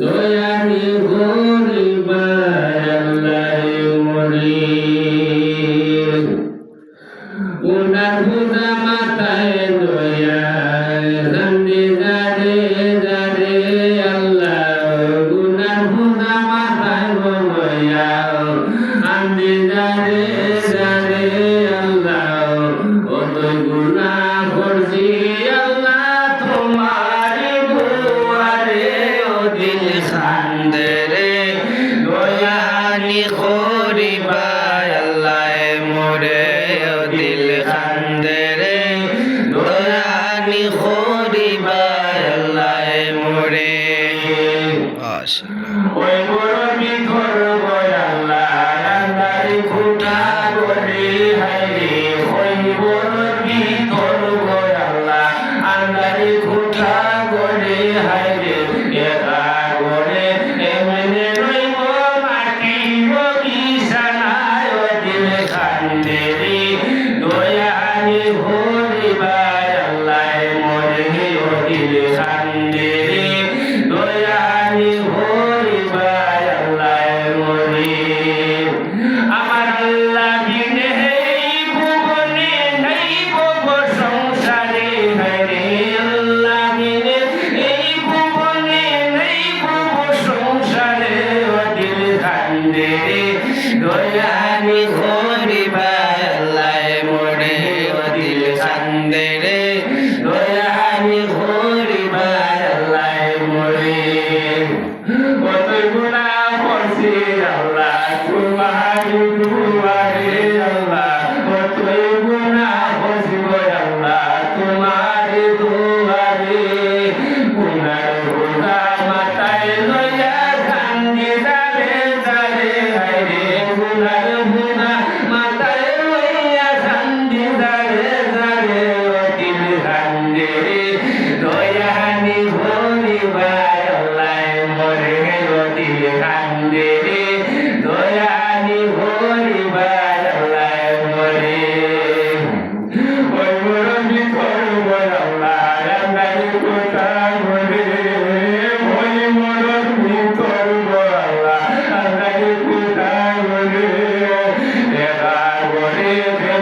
দয়া খান্দেরে নয়ানি খরিবা আল্লাহ মোরে দিল খান্দেরে নয়ানি খরিবা আল্লাহ মোরে। ওই বড় বিধর আল্লাহ খুঁটা হাইরে। ভুলিবার আল্লাহ সংসারে হরে আল্লাহ দিনে এই সংসারে অহিল কান্দে রে। দয়ালি ভুলি গুণা করছি আল্লাহ।